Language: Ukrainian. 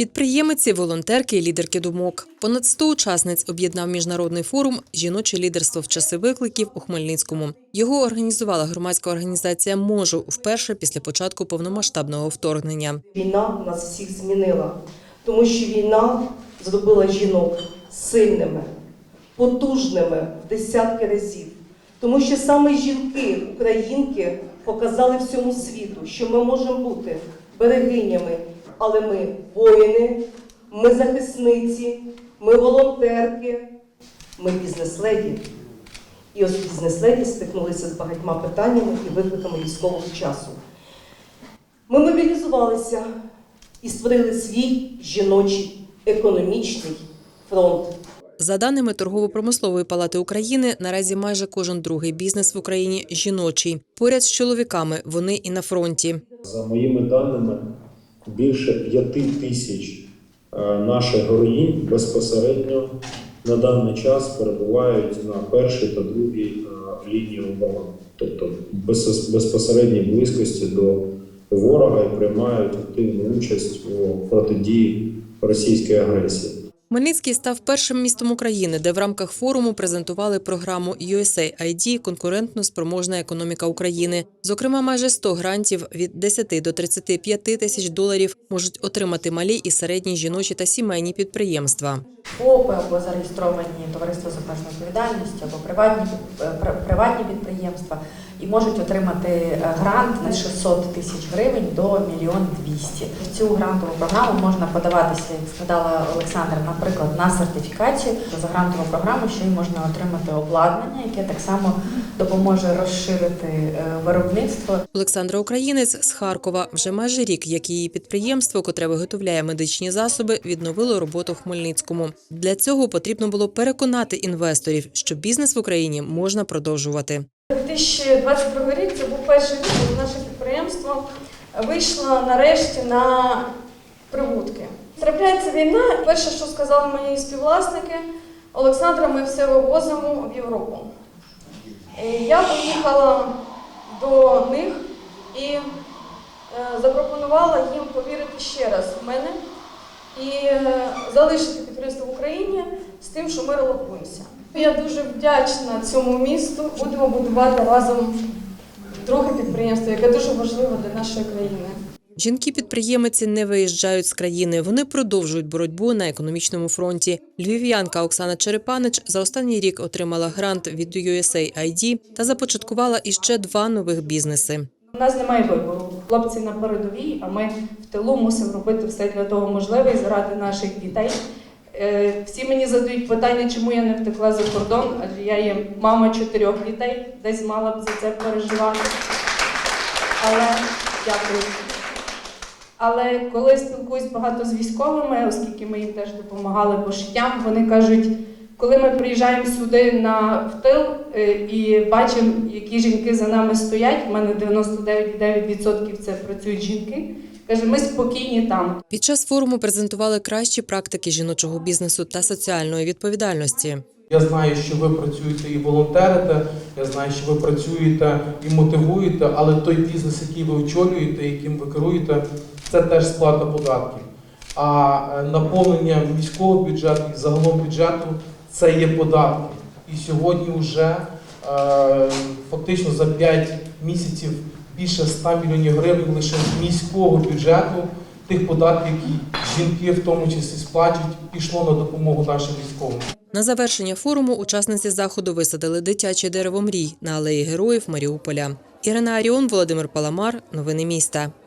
Підприємиці, волонтерки і лідерки думок. Понад 100 учасниць об'єднав міжнародний форум Жіноче лідерство в часи викликів у Хмельницькому. Його організувала громадська організація Можу вперше після початку повномасштабного вторгнення. Війна нас всіх змінила, тому що війна зробила жінок сильними, потужними в десятки разів. Тому що саме жінки, українки, показали всьому світу, що ми можемо бути берегинями, але ми воїни, ми захисниці, ми волонтерки, ми бізнес-леді. І ось бізнес-леді стикнулися з багатьма питаннями і викликами військового часу. Ми мобілізувалися і створили свій жіночий економічний фронт. За даними торгово-промислової палати України, наразі майже кожен другий бізнес в Україні жіночий. Поряд з чоловіками вони і на фронті. За моїми даними, більше п'яти тисяч е, наших героїнь безпосередньо на даний час перебувають на першій та другій е, лінії оборони, тобто без- безпосередній близькості до ворога і приймають активну участь у протидії російської агресії. Хмельницький став першим містом України, де в рамках форуму презентували програму USAID «Конкурентно спроможна економіка України». Зокрема, майже 100 грантів від 10 до 35 тисяч доларів можуть отримати малі і середні жіночі та сімейні підприємства. ФОПи або зареєстровані товариства з обмеженою відповідальністю або приватні, е, приватні підприємства і можуть отримати е, грант на 600 тисяч гривень до 1 мільйон 200. В цю грантову програму можна подаватися, як сказала Олександра, наприклад, на сертифікацію за грантову програму, що й можна отримати обладнання, яке так само допоможе розширити е, виробництво Олександра Українець з Харкова вже майже рік, як її підприємство, котре виготовляє медичні засоби, відновило роботу в Хмельницькому. Для цього потрібно було переконати інвесторів, що бізнес в Україні можна продовжувати. 2022 рік це був перший рік, коли наше підприємство вийшло нарешті на прибутки. Трапляється війна. Перше, що сказали мої співвласники, Олександра, ми все вивозимо в Європу. Я поїхала до них і е, запропонувала їм повірити ще раз в мене і е, залишити підприємство в Україні з тим, що ми релокуємося. Я дуже вдячна цьому місту. Будемо будувати разом друге підприємство, яке дуже важливе для нашої країни. Жінки-підприємиці не виїжджають з країни. Вони продовжують боротьбу на економічному фронті. Львів'янка Оксана Черепанич за останній рік отримала грант від USAID та започаткувала іще два нових бізнеси. У нас немає вибору. Хлопці на передовій, а ми в тилу мусимо робити все для того можливе і заради наших дітей. Е, Всі мені задають питання, чому я не втекла за кордон, адже я є мама чотирьох дітей, десь мала б за це переживати. Але дякую. Але коли спілкуюсь багато з військовими, оскільки ми їм теж допомагали пошиттям, вони кажуть, коли ми приїжджаємо сюди на в тил е, і бачимо, які жінки за нами стоять, у мене 99,9% це працюють жінки. Каже, ми спокійні там. Під час форуму презентували кращі практики жіночого бізнесу та соціальної відповідальності. Я знаю, що ви працюєте і волонтерите, я знаю, що ви працюєте і мотивуєте, але той бізнес, який ви очолюєте, яким ви керуєте, це теж сплата податків. А е, наповнення міського бюджету і загалом бюджету це є податки. І сьогодні вже е, фактично за 5 місяців більше 100 мільйонів гривень лише з міського бюджету тих податків, які жінки в тому числі сплачують, пішло на допомогу нашим військовим. На завершення форуму учасниці заходу висадили дитяче дерево мрій на алеї героїв Маріуполя. Ірина Аріон, Володимир Паламар. Новини міста.